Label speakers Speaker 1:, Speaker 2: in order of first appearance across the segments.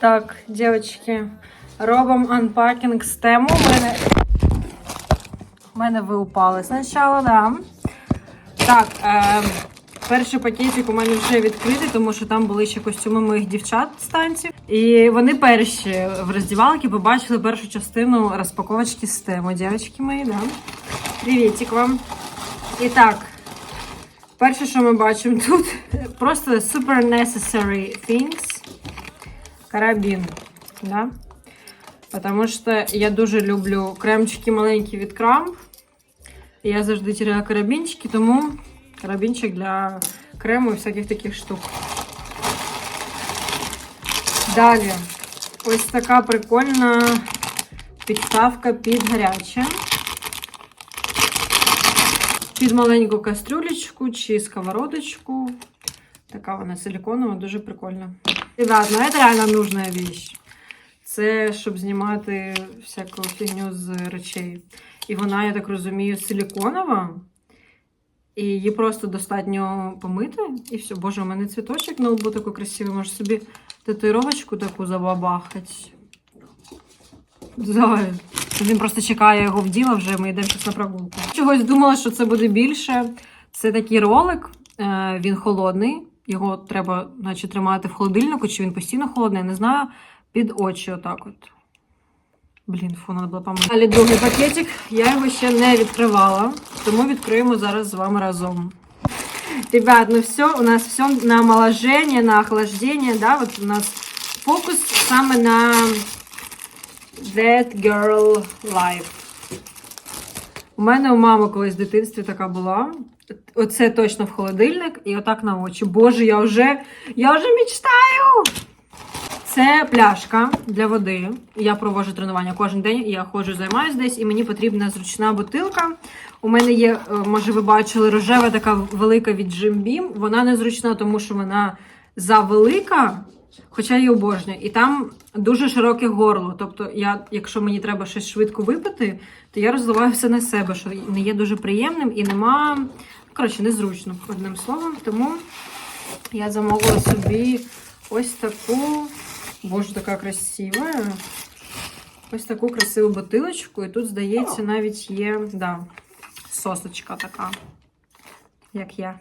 Speaker 1: Так, дівчатки, робимо анпакінг з тему. У мене, у мене ви упали спочатку, да. Так, е, перший пакетик у мене вже відкритий, тому що там були ще костюми моїх дівчат з танців. І вони перші в роздівалці побачили першу частину розпаковочки з тему. Дівчатки мої, да. Привітик вам. І так, перше, що ми бачимо тут, просто super necessary things карабін. Да? Потому що я дуже люблю кремчики маленькі від Крамп. Я завжди теряю карабінчики, тому карабінчик для крему і всяких таких штук. Далі. Ось така прикольна підставка під гаряче. Під маленьку кастрюлечку чи сковородочку. Така вона силиконова, дуже прикольна. Ребят, ну это реально нужна вещь. Це щоб знімати всяку фігню з речей. І вона, я так розумію, силиконова. І її просто достатньо помити. І все. Боже, у мене цвіточок на лбу такий красивий. Може собі татуїровочку таку забабахати. Зай. Він просто чекає його вділа вже, ми йдемо на прогулку. Чогось думала, що це буде більше. Це такий ролик, е, він холодний. Його треба, наче, тримати в холодильнику, чи він постійно холодний, не знаю. Під очі, отак от. Блін, фу, треба було помити. Далі другий пакетик. Я його ще не відкривала, тому відкриємо зараз з вами разом. Ребят, ну все, у нас все на омоложение, на охлаждение, да, вот у нас фокус саме на That Girl Life. У мене у мами колись в дитинстві така була. Оце точно в холодильник і отак на очі. Боже, я вже, я вже мечтаю! Це пляшка для води. Я проводжу тренування кожен день. Я ходжу, займаюся десь, і мені потрібна зручна бутилка. У мене є, е, може, ви бачили, рожева така велика від Jim Beam. Вона незручна, тому що вона завелика, хоча її обожнюю. І там дуже широке горло. Тобто, я, якщо мені треба щось швидко випити, то я розливаю все на себе, що не є дуже приємним і нема. Коротше, незручно, одним словом. Тому я замовила собі ось таку. Боже, така красива. Ось таку красиву бутилочку. І тут, здається, навіть є да, сосочка така, як я.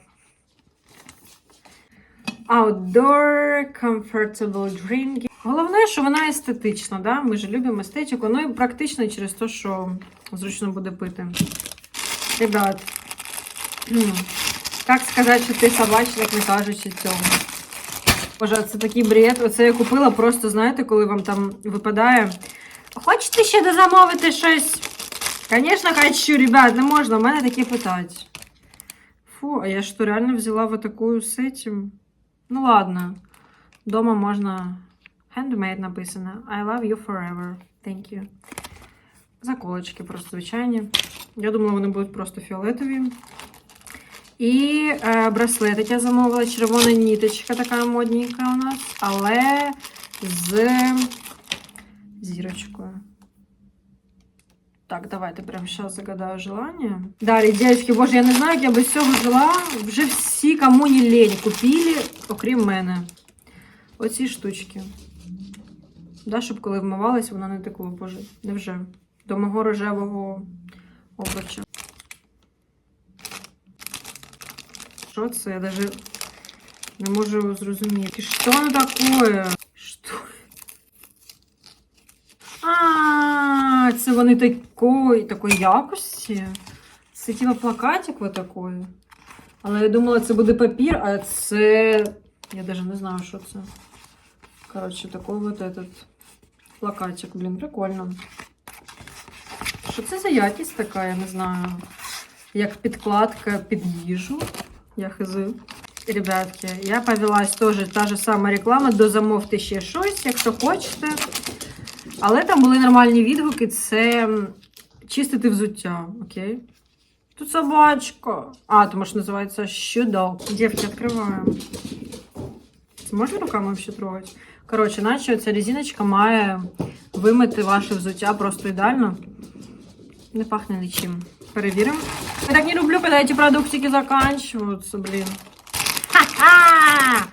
Speaker 1: Outdoor comfortable drink. Головне, що вона естетична, да? ми ж любимо естетику. Ну і практично через те, що зручно буде пити. Ребят, як сказати, що ти собачник, не кажучи цього. Боже, це такий бред. Оце я купила просто, знаєте, коли вам там випадає. Хочете ще дозамовити щось? Звісно, хочу, ребят, не можна, у мене таке питать. Фу, а я що реально взяла вот такую з этим? Ну ладно. Дома можна. Handmade написано. I love you forever. Thank you. Заколочки просто звичайні. Я думала, вони будуть просто фіолетові. І е, браслетик я замовила. Червона ніточка така модненька у нас, але з зірочкою. Так, давайте прямо зараз загадаю желання. Далі, дівчатки, боже, я не знаю, як я без цього жила. Вже всі, кому не лень, купили, окрім мене. Оці штучки. Да, щоб коли вмивалась, вона не текло, боже. Невже? До мого рожевого обруча. Що це? Я даже не можу зрозуміти. Що воно таке? Що? А, це вони такої, такої якості. Це типа плакатик вот такой. Але я думала, це буде папір, а це. Я даже не знаю, що це. Коротше, такой вот этот плакатик, блін, прикольно. Що це за якість така, я не знаю. Як підкладка під їжу. Я хз. Ребятки, я повелась теж та ж сама реклама, дозамовте ще щось, якщо хочете. Але там були нормальні відгуки, це чистити взуття, окей? Тут собачка. А, тому що називається щодок. Дівки, відкриваємо. Це можна руками взагалі трогати? Коротше, наче ця резиночка має вимити ваше взуття просто ідеально. Не пахне нічим. Перевіримо. Я так не люблю, когда эти продуктики заканчиваются, блін. Ха-ха!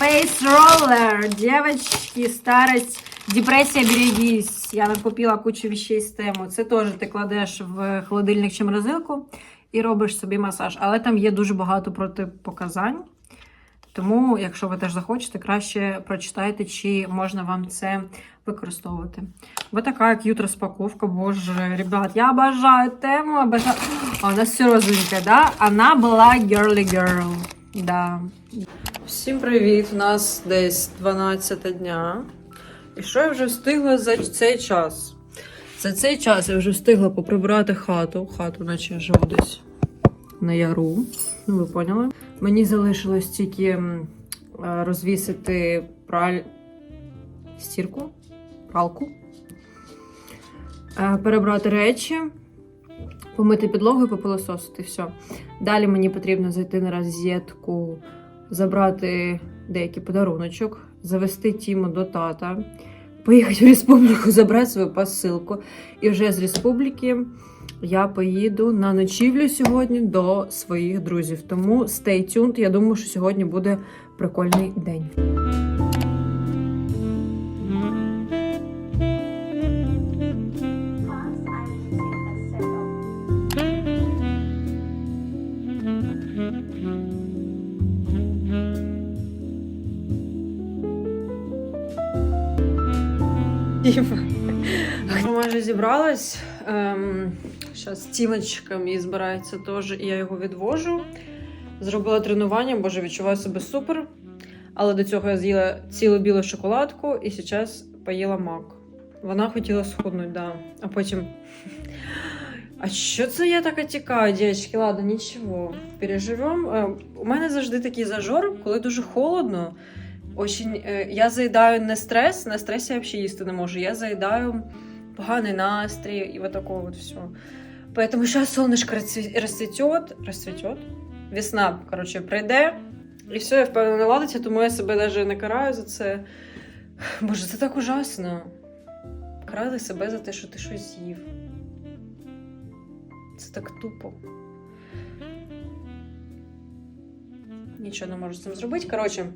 Speaker 1: Face Roller. Девочки, старость, депресія, берегись. Я накупила кучу вещей з тему. Це теж ти кладеш в холодильник чи морозилку і робиш собі масаж. Але там є дуже багато протипоказань. Тому, якщо ви теж захочете, краще прочитайте, чи можна вам це використовувати. Вот така к'ют розпаковка. Боже, ребят, я обожаю тему, обожаю. А у нас все розовеньке, да? Она була girly girl. Да. Всім привіт! У нас десь 12 дня. І що я вже встигла за цей час? За цей час я вже встигла поприбирати хату. Хату, наче живу десь на яру. Ну, ви поняли? Мені залишилось тільки е, розвісити праль... стірку, пралку, е, перебрати речі, помити підлогу і попилососити. Все. Далі мені потрібно зайти на розетку, забрати деякий подаруночок, завести Тіму до тата, поїхати в республіку, забрати свою посилку. І вже з республіки я поїду на ночівлю сьогодні до своїх друзів. Тому stay tuned. Я думаю, що сьогодні буде прикольний день. Майже зібралась. Ем, Зараз Тімочка мій збирається теж, і я його відвожу. Зробила тренування, боже, відчуваю себе супер. Але до цього я з'їла цілу білу шоколадку і зараз поїла мак. Вона хотіла схуднути, да. А потім. А що це я так отікаю, дівчатки? Ладно, нічого. Переживемо. Е, У мене завжди такий зажор, коли дуже холодно. Очень, е, я заїдаю не стрес, на стресі я взагалі їсти не можу. Я заїдаю поганий настрій і вот такое вот все. Поэтому сейчас солнышко расцветет, расцветет, весна, короче, прийде, і все, я впевнена наладиться, тому я себе навіть не караю за це. Боже, це так ужасно. Карати себе за те, що ти щось з'їв. Це так тупо. Нічого не можу з цим зробити. Коротше,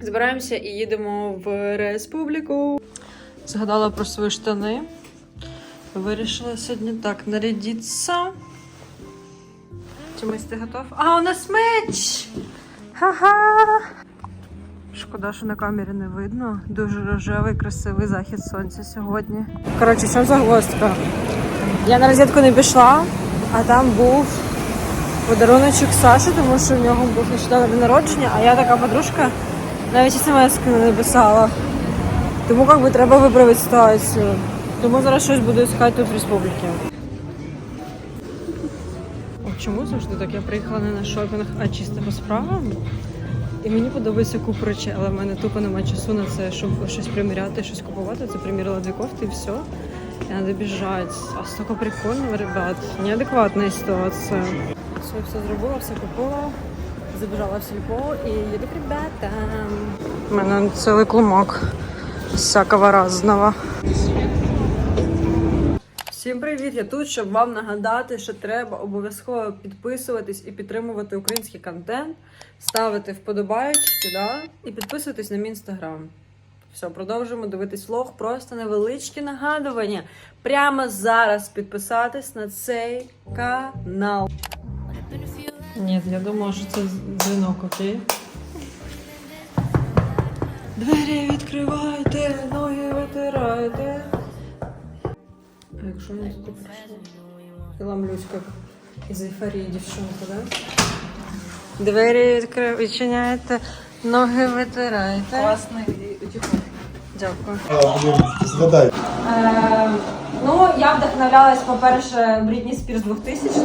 Speaker 1: збираємося і їдемо в республіку. Згадала про свої штани. Вирішила сьогодні так нарядитися. Чомусь ти готов? А, у нас меч! Ха-ха! Шкода, що на камері не видно. Дуже рожевий, красивий захід сонця сьогодні. Коротше, що загвоздка? Я на розетку не пішла, а там був подаруночок Саші, тому що в нього був нещодавно народження, а я така подружка навіть смс не написала. Тому як би треба виправити ситуацію. Тому зараз щось буду тут в республіки. О, чому завжди так? Я приїхала не на шопінг, а чисто по справам. І мені подобається купа речей, але в мене тупо немає часу на це, щоб щось приміряти, щось купувати. Це примірила дві кофти і все. І треба біжати. А стільки прикольно, ребят. Неадекватна ситуація. Все, все зробила, все купила. Забіжала в сільпо і їду к ребятам. У мене цілий клумок всякого разного. Всім привіт! Я тут, щоб вам нагадати, що треба обов'язково підписуватись і підтримувати український контент, ставити вподобайки, да? і підписуватись на мій інстаграм. Все, продовжуємо дивитись влог. Просто невеличкі нагадування. Прямо зараз підписатись на цей канал. Ні, я думала, що це дзвінок, окей? Двері відкривайте, ноги витирайте. А якщо не туди прийшла? Я ламлюсь як із ейфорії дівчинка, да? Двері відкри... відчиняєте, ноги витирайте.
Speaker 2: Классный утюг.
Speaker 1: Дякую.
Speaker 3: А, блін, згадай.
Speaker 1: Е, ну, я вдохновлялась, по-перше, Брітні Спірс 2000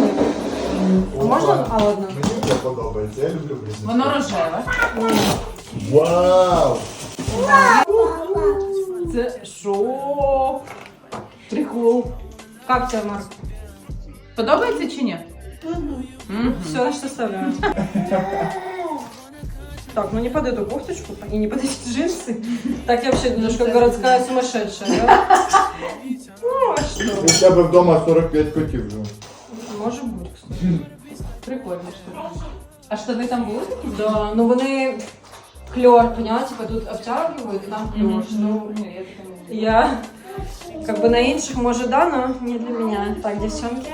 Speaker 1: А можна? А, ладно.
Speaker 3: Мені це подобається, я люблю Бритні.
Speaker 2: Воно рожеве.
Speaker 3: Вау!
Speaker 2: Це що? Прикол.
Speaker 1: Как тебе, Марк?
Speaker 2: Подобається чи ні? Мгм.
Speaker 1: Все, значит, оставляю. Так, ну не под эту кофточку и не под эти джинсы. Так я вообще немножко городская сумасшедшая, да? Ну, а что?
Speaker 3: У тебе вдома 45 котів вже.
Speaker 1: Может быть, кстати.
Speaker 2: Прикольно штука. А штани там були такі?
Speaker 1: Да, ну вони клёр, поняла? Типа тут обтягивают, и там клёр. Ну,
Speaker 2: Ні, я таке не люблю.
Speaker 1: я как бы на інших може да, но не для мене. Так, дівчонки.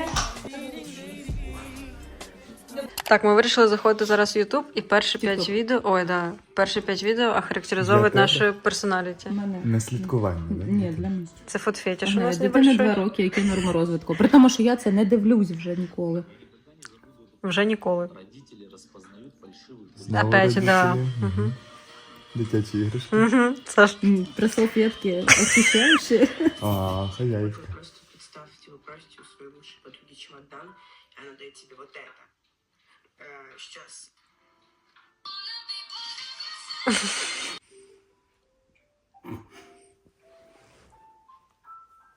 Speaker 1: Так, ми вирішили заходити зараз в YouTube і перші п'ять відео. Ой, да. Перші п'ять відео охарактеризовують
Speaker 3: Для
Speaker 1: нашу персоналіті.
Speaker 3: Не слідкування, да?
Speaker 2: Ні, для мене.
Speaker 1: Це фотфетіш у нас
Speaker 2: Дитина два роки, який норма розвитку. При тому, що я це не дивлюсь вже ніколи.
Speaker 1: Вже ніколи.
Speaker 3: Знову
Speaker 1: Опять, да.
Speaker 3: Мгм.
Speaker 1: Мгм.
Speaker 3: Дитячі іграшки.
Speaker 1: Угу. Саш,
Speaker 2: М, Про салфетки очищаючі.
Speaker 3: А, хазяївка.
Speaker 4: Просто представьте, вы просите у своей лучшей подруги чемодан, и она дает тебе вот это. Э, сейчас.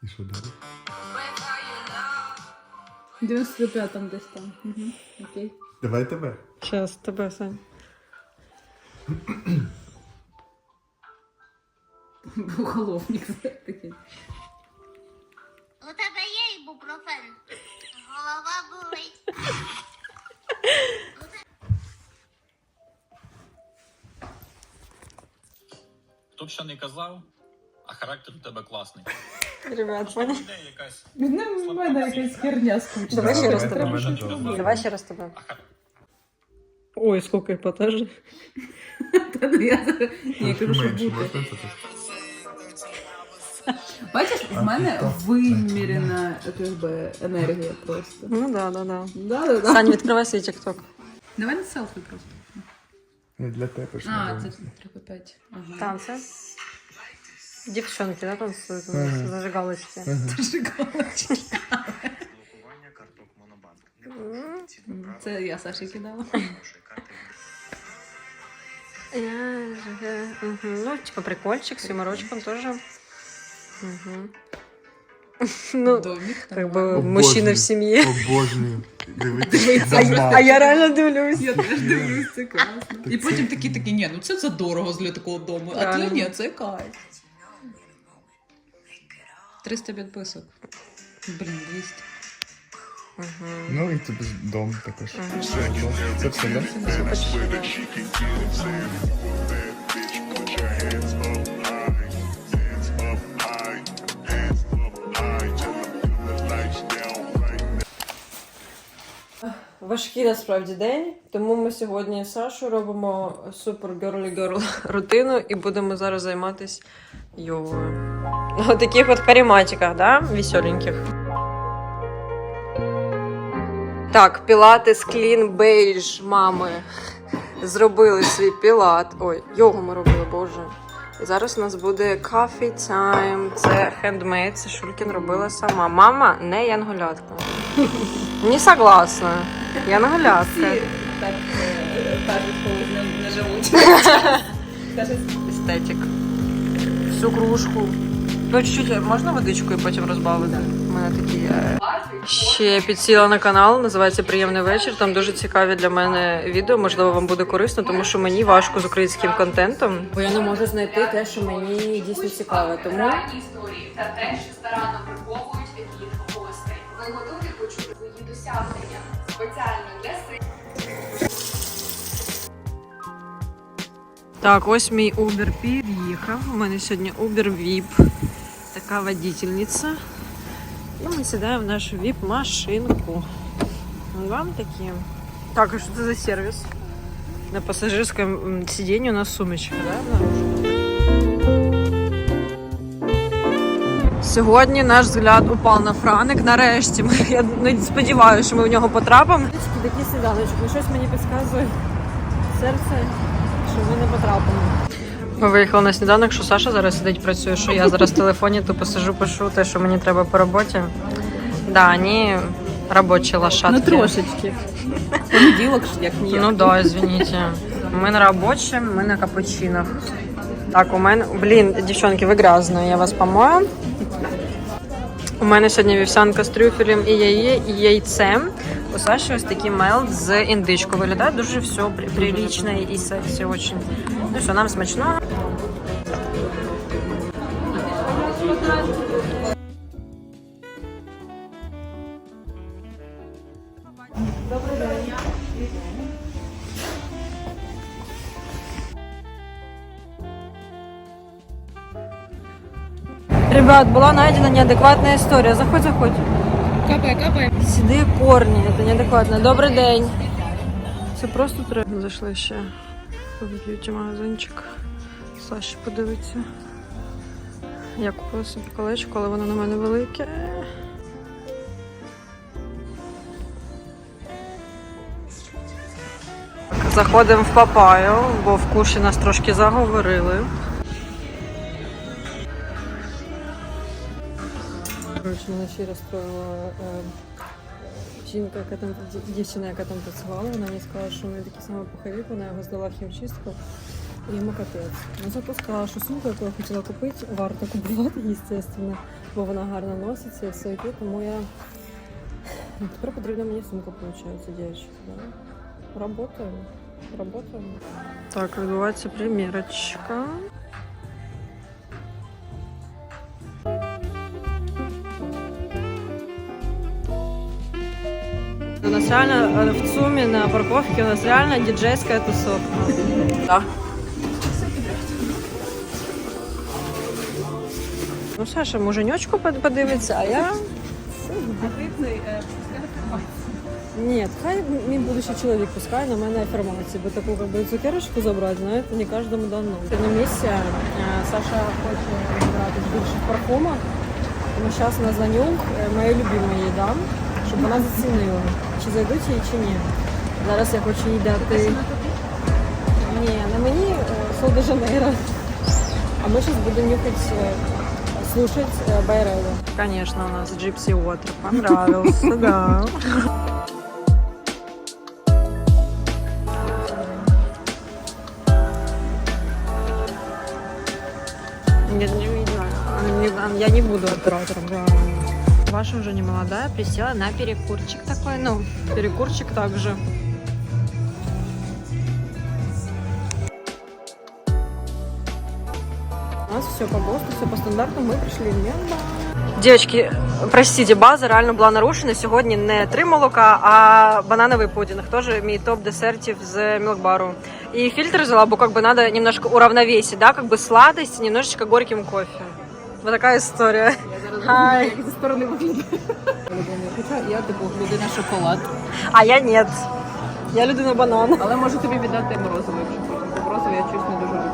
Speaker 3: І що далі?
Speaker 2: В 95-му десь там. Угу. Окей.
Speaker 3: Давай тебе.
Speaker 1: зараз тебе, Сань.
Speaker 2: Уголовник такий.
Speaker 5: У тебе є ібупрофен. Голова болить.
Speaker 6: Хто б що не казав, а характер у тебе класний.
Speaker 1: Ребят, понял?
Speaker 6: Ідея якась.
Speaker 2: Ну, в мене якась херня скучна.
Speaker 1: Давай ще раз
Speaker 3: Давай
Speaker 1: тебе.
Speaker 3: тебе нічого.
Speaker 1: Давай ще раз тебе.
Speaker 6: А хар-
Speaker 1: Ой, сколько епатажів.
Speaker 2: Та ну я зараз- Ні, я кажу, що
Speaker 3: Менше,
Speaker 2: бути.
Speaker 3: можна це?
Speaker 2: Бачиш, в мене вимірена как енергія просто.
Speaker 1: Ну да, да, да.
Speaker 2: Да, да, да.
Speaker 1: Сань, відкривай свій TikTok.
Speaker 2: Давай на селфі просто.
Speaker 3: Не для тебе ж.
Speaker 2: А, це
Speaker 3: дивимося.
Speaker 2: 3 Ага.
Speaker 1: Танці. Дівчонки, да, танцюють у
Speaker 3: Ага.
Speaker 1: нас зажигалочки.
Speaker 2: М, Це я Саші кидала.
Speaker 1: Я же- мгм. Ну, типа прикольчик с юморочком тоже. Мгм. Ну,
Speaker 2: Домик
Speaker 1: как бы
Speaker 3: Обожнюю.
Speaker 1: мужчина в семье.
Speaker 3: Обожнюю. Дивитися.
Speaker 1: А я реально дивлюсь.
Speaker 2: Я теж дивлюсь, це класно.
Speaker 3: Так
Speaker 2: І
Speaker 3: це-
Speaker 2: потім такі такі, ні, ну це задорого для такого дому. А
Speaker 1: Реально.
Speaker 2: для ні, це кайф. 300 підписок. Блін, 200.
Speaker 3: Ну і тобі дом також. Це все, да?
Speaker 1: Важкий насправді день, тому ми сьогодні Сашу робимо супер girly girl рутину і будемо зараз займатися йогою. На таких от карематиках, да? Веселеньких. Так, пілатес клін бейдж мами. Зробили свій пілат. Ой, йогу ми робили, боже. І зараз у нас буде coffee time. Це хендмейд, це Шулькін робила сама. Мама не янголятка. Не согласна. Янголятка.
Speaker 2: Так е, кажуть, коли з ним не живуть. Каже,
Speaker 1: Естетик. Всю кружку. Ну, чуть-чуть можна водичкою потім розбавити? У мене такі. е, Ще підсіла на канал, називається Приємний вечір. Там дуже цікаві для мене відео. Можливо, вам буде корисно, тому що мені важко з українським контентом. Бо я не можу знайти те, що мені дійсно цікаве. Тому
Speaker 7: реальні історії та те, що старанно приховують від їх гостей. Ви готові почути свої досягнення спеціально для сих.
Speaker 1: Так, ось мій Uber під'їхав. У мене сьогодні Uber VIP. Така водительниця. І ми сідаємо в нашу VIP-машинку. Вам такі. Так, а що це за сервіс? На пасажирському м, сидінні у нас сумочка, да? Сьогодні наш взгляд упав на Франик. Нарешті ми, я не сподіваюся, що ми в нього потрапимо. Такий сніданочок, ну щось мені підказує серце, що ми не потрапимо. Ми виїхали на сніданок, що Саша зараз сидить, працює, що я зараз в телефоні тупо сижу, пишу те, що мені треба по роботі. Да, вони робочі лошадки.
Speaker 2: Ну трошечки. Понеділок ж як ні.
Speaker 1: Ну да, извините. Ми на робочі, ми на капучинах. Так, у мене. Блін, дівчонки, ви грязні, я вас помою. У мене сьогодні вівсянка з трюфелем і яє, яйцем. У Саші ось такий мелт з індичкою. Виглядає дуже все прилічно і і все очень. Ну що, нам смачно. Ребят, була знайдена неадекватна історія. Заходь, заходь.
Speaker 2: Капає, капає.
Speaker 1: Сіди корні, це неадекватно. Добрий день. Це просто треба. Зайшли ще в б'юті магазинчик. Саші подивиться. Я купила собі колечко, але воно на мене велике. Заходимо в папаю, бо в куші нас трошки заговорили. Коротше, мене ще розстроїла е, жінка, яка там дівчина, яка там працювала, вона мені сказала, що у неї такий самий пуховик, вона його здала в хімчистку. І йому капець. Ну зато сказала, що сумку, яку я хотіла купити, варто купувати, звісно, бо вона гарно носиться і все яке, тому я Ну, тепер потрібна мені сумка, виходить, дівчинка. Да? Работаємо. Работаємо. Так, відбувається примірочка. У нас реально э, в ЦУМе на парковке у нас реально диджейская тусовка. Да. Ну, Саша, муженечку под- подивиться, а я... Нет, хай мій будущий чоловік пускай на мене афірмації, бо таку как бы, цукерочку забрати, знаєте, не кожному дано. Сьогодні місія е, Саша хоче розбиратись більше в парфумах, тому зараз на занюк е, моє любиме їй дам, щоб вона зацінила, чи зайдуть їй, чи ні. Зараз я хочу їй дати... Ні, на мені Сол де Жанейро. А ми зараз будемо нюхати, е, слушать е, Байреда. Конечно, у нас Gypsy Water понравился, да. Нет, не видно. Не- Я не буду оператором. да. Ваша уже не молодая, присела на перекурчик такой. Ну, перекурчик также. У нас все по ГОСТу, все по стандарту, ми прийшли в Мемба. Девочки, простите, база реально була нарушена. Сьогодні не три молока, а банановий пудинг. Тоже мій топ десертів з мілкбару. И фильтр взяла, бо как бы надо немножко уравновесить, да, как бы сладость немножечко горьким кофе. Вот такая история. Хай.
Speaker 2: Як зі сторони виглядає. Хоча я типу людина шоколад.
Speaker 1: А я нет. Я людина банан.
Speaker 2: Але можу тобі віддати морозиво, якщо хочеш. Бо Морозиво я чусь не дуже люблю.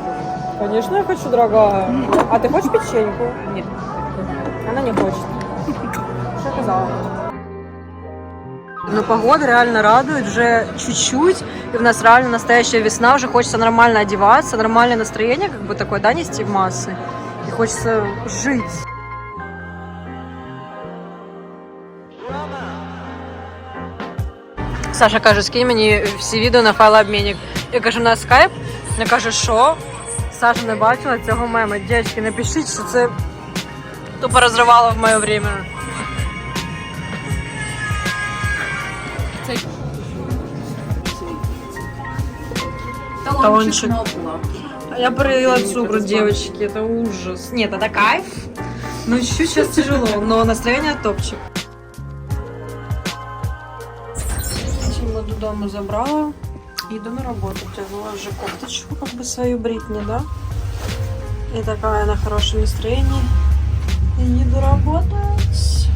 Speaker 1: Конечно, я хочу, дорогая. А ты хочешь печеньку?
Speaker 2: Ні.
Speaker 1: Она не хочет. Что я сказала? Ну, погода реально радует уже чуть-чуть. И у нас реально настоящая весна. Уже хочется нормально одеваться, нормальное настроение, как бы такое, да, нести в массы. И хочется жить. Саша каже, скинь мені всі відео на файлообмінник. Я кажу, на скайп. Я кажу, що? Саша не бачила цього мема. Дівчатки, напишіть, що це тупо розривало в моє время. Талончик. А я пролила цукру, девочки, это ужас. Нет, это кайф. Но чуть-чуть сейчас тяжело, но настроение топчик. Додому забрала. Иду на работу, тянула уже кофточку, как бы свою бритни, да? И такая на хорошем настроении. И еду работать.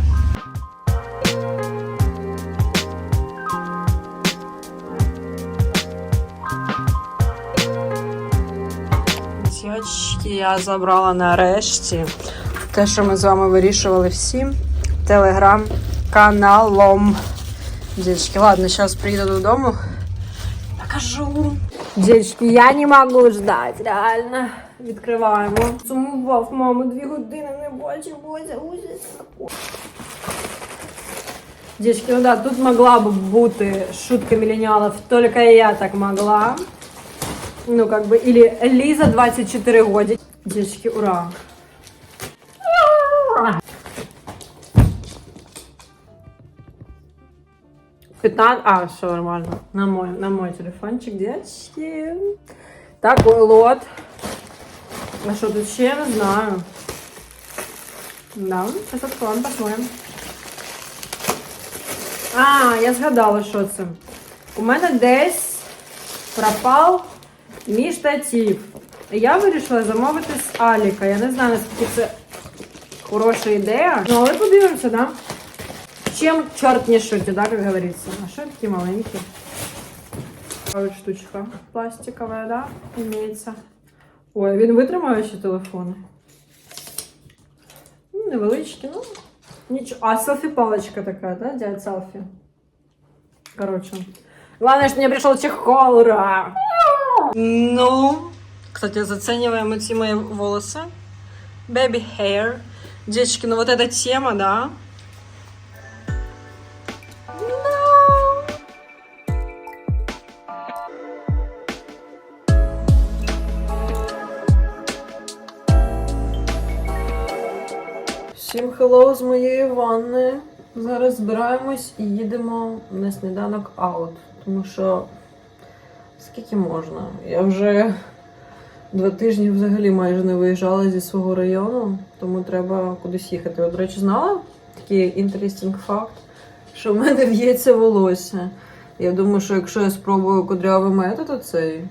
Speaker 1: Дівчатки, я забрала нарешті те, що ми з вами вирішували всім телеграм-каналом. Дівчатки, ладно, зараз приїду додому. Покажу. Дівчатки, я не можу ждати, реально. Відкриваємо. Сумував, маму, дві години не бачив, боже, ужас. Дівчатки, ну да, тут могла б бути шутка миллениалов, только я так могла. Ну, как бы, или Лиза 24 года. Девочки, ура! Пятнадцать, а, все нормально. На мой, на мой телефончик, девочки. Такой лот. А что тут ще, не знаю. Да, сейчас откроем, посмотрим. А, я згадала, що це. У мене десь пропав мій штатив. Я вирішила замовити з Аліка. Я не знаю, наскільки це хороша ідея. Ну, але подивимося, да? Чим чорт не шутить, да, як говориться. А що такі маленькі? Ось штучка пластикова, да, імеється. Ой, він витримає ще телефони. Ну, невеличкі, ну. Нічого. А селфі-палочка така, да, дядь селфі? Короче. Главное, что мне пришел чехол, ура! Ну, кстати, зацениваем эти мои волосы. Baby hair. Девочки, ну вот эта тема, да? хеллоу з моєї ванни. Зараз збираємось і їдемо на сніданок аут. Тому що скільки можна? Я вже два тижні взагалі майже не виїжджала зі свого району, тому треба кудись їхати. От, до речі, знала такий інтерестінг факт, що в мене в'ється волосся. Я думаю, що якщо я спробую кудрявий метод оцей,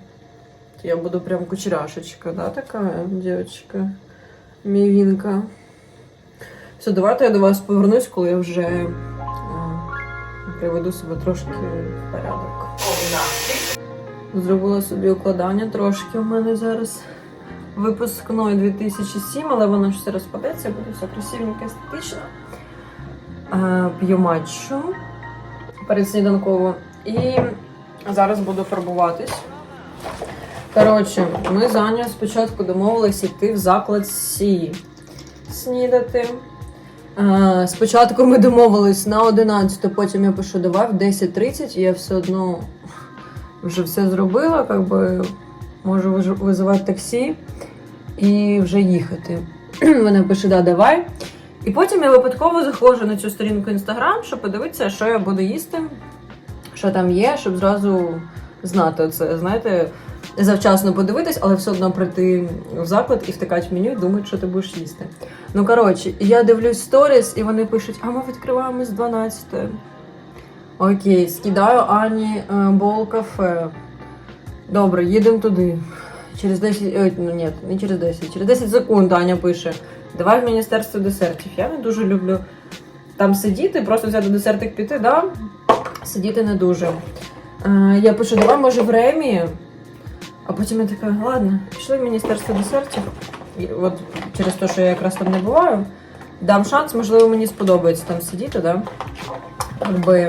Speaker 1: то я буду прям кучеряшечка, да, така дівчинка, мівінка. Все, давайте я до вас повернусь, коли я вже е, приведу себе трошки в порядок. Зробила собі укладання трошки. У мене зараз випускної 2007, але воно ж все розпадеться, буде все красивенько, естетично. Е, П'ю матчу перед сніданково. І зараз буду фарбуватись. Коротше, ми з Анею спочатку домовились йти в заклад Сі снідати. Е, Спочатку ми домовились на 11, потім я пишу, давай в 10.30, і я все одно вже все зробила, як би можу визивати таксі і вже їхати. Вона пише, да, давай. І потім я випадково заходжу на цю сторінку Інстаграм, щоб подивитися, що я буду їсти, що там є, щоб зразу знати це. Знаєте, завчасно подивитись, але все одно прийти в заклад і втикати в меню і думати, що ти будеш їсти. Ну, коротше, я дивлюсь сторіс, і вони пишуть, а ми відкриваємо з 12. Окей, скидаю Ані е, бол кафе. Добре, їдемо туди. Через 10, ой, ну ні, не через 10, через 10 секунд Аня пише: Давай в міністерство десертів. Я не дуже люблю там сидіти, просто взяти десертик піти, да? Сидіти не дуже. Е, я пишу, давай, може, в Ремі. А потім я така, ладно, пішли в міністерство десертів. І от через те, що я якраз там не буваю, дам шанс, можливо, мені сподобається там сидіти, да? Якби.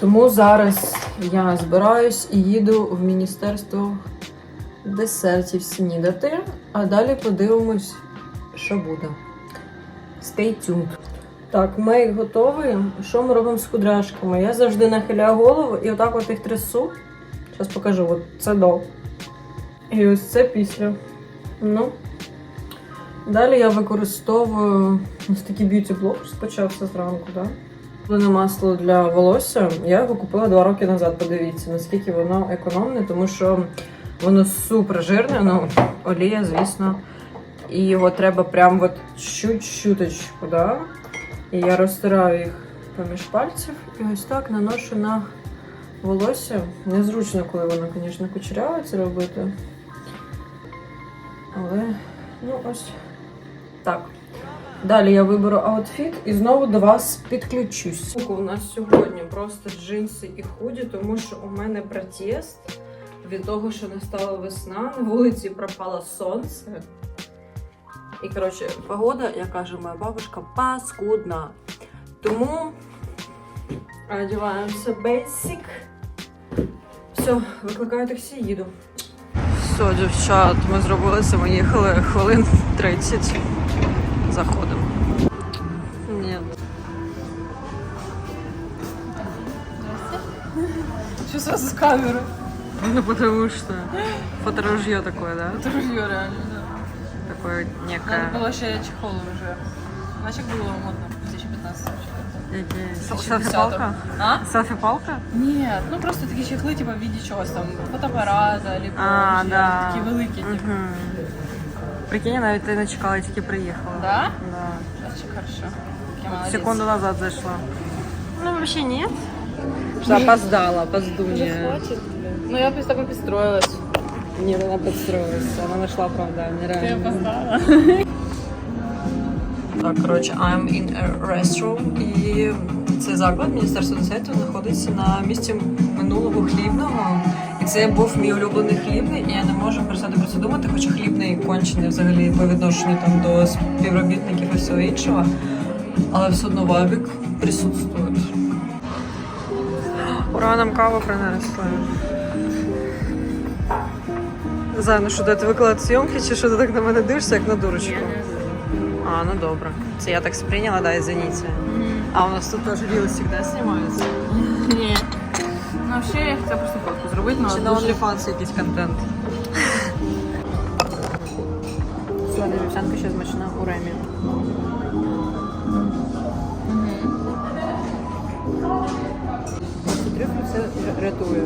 Speaker 1: Тому зараз я збираюсь і їду в міністерство десертів снідати, а далі подивимось, що буде. Stay tuned. Так, мейк готовий. Що ми робимо з кудряшками? Я завжди нахиляю голову і отак от їх трясу. Зараз покажу, от це до. І ось це після. Ну. Далі я використовую ось такий б'юті блок, почався зранку? Да? Зелене масло для волосся. Я його купила два роки назад. Подивіться, наскільки воно економне, тому що воно супер жирне, ну, олія, звісно. І його треба прям от чуть-чуточку, да? І я розтираю їх поміж пальців і ось так наношу на волосся. Незручно, коли воно, звісно, кучеряве це робити. Але, ну ось так. Далі я виберу аутфіт і знову до вас підключусь. У нас сьогодні просто джинси і худі, тому що у мене протест від того, що настала весна, на вулиці пропало сонце. І, коротше, погода, як каже моя бабушка, паскудна. Тому одягаємося basic. Все, викликаю таксі, їду. Все, дівчат, ми зробили це, ми їхали хвилин 30. Заходимо. Ні.
Speaker 2: Что сразу с камеры?
Speaker 1: Ну, потому что фоторужье такое, да?
Speaker 2: Это ружье реально, да.
Speaker 1: Такое
Speaker 2: Надо
Speaker 1: некое...
Speaker 2: было вообще чехол уже. Иначе было модно в 2015
Speaker 1: Селфи-палка?
Speaker 2: А?
Speaker 1: Селфи-палка?
Speaker 2: Нет, ну просто такие чехлы, типа в виде чогось там, фотоапарата, либо
Speaker 1: А,
Speaker 2: ще
Speaker 1: да.
Speaker 2: такі великі, типу.
Speaker 1: Угу. Прикинь, я навіть не чекала, я тільки приїхала.
Speaker 2: Да?
Speaker 1: Да.
Speaker 2: Значит, хорошо. Я молодец.
Speaker 1: Секунду назад зайшла. Ну, вообще нет. Что опоздала, опоздунья.
Speaker 2: хватит, блин. Ну я с тобой пристроилась.
Speaker 1: Нет, она подстроилась. Она нашла оправдание,
Speaker 2: Ты
Speaker 1: реально.
Speaker 2: опоздала.
Speaker 1: Так, коротше, I'm in a restaurant. І цей заклад Міністерства десяту знаходиться на місці минулого хлібного. І це був мій улюблений хлібний, і я не можу перестати про це думати, хоча хлібний кончений взагалі по відношенню там до співробітників і всього іншого. Але все одно вайбік присутствує. Ура, нам каву принесли. Зай, ну що, де ти виклад зйомки, чи що ти так на мене дивишся, як на дурочку? А, ну добре. Це я так сприйняла, да, извините. А у нас тут теж рілсик, да, знімається?
Speaker 2: Ні. Ну, ще я хотіла просто фотку зробити,
Speaker 1: Чи на OnlyFans якийсь контент? Солена вівсянка ще смачна у ремі. Трюфель все рятує.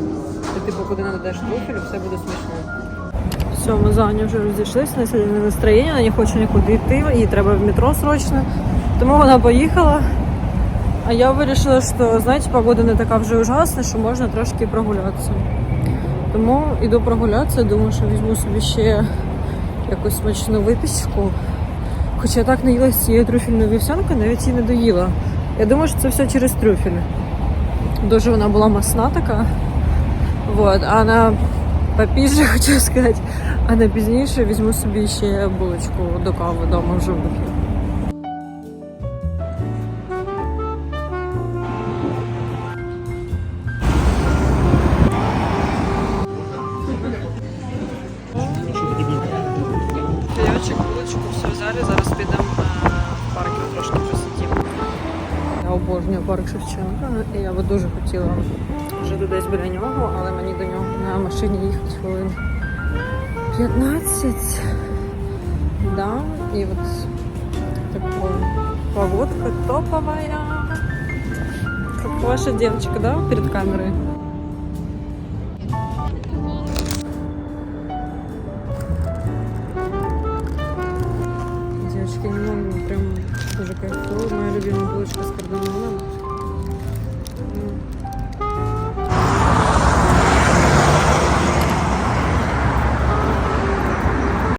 Speaker 1: Ти типу, куди не додаш трюфелю, все буде смачно. Все, ми вже розійшлися, на сьогодні настроєння, вона не хоче нікуди йти, їй треба в метро срочно. Тому вона поїхала. А я вирішила, що знаєте, погода не така вже ужасна, що можна трошки прогулятися. Тому йду прогулятися, думаю, що візьму собі ще якусь смачну випічку. Хоча я так не їла з цією трюфельною вівсянкою, навіть її не доїла. Я думаю, що це все через трюфель. Дуже вона була масна така. Вот. А на попізже, хочу сказати, а на пізніше візьму собі ще булочку до кави вдома в жовтки. Чайочок, булочку, все взяли. Зараз підемо е, парк трошки посидімо. Я обожнюю парк Шевченка, і я би дуже хотіла жити десь біля нього, але мені до нього на машині їхати хвилин 15. Да, і от така погодка топовая. Как ваша девочка, да, перед камерой?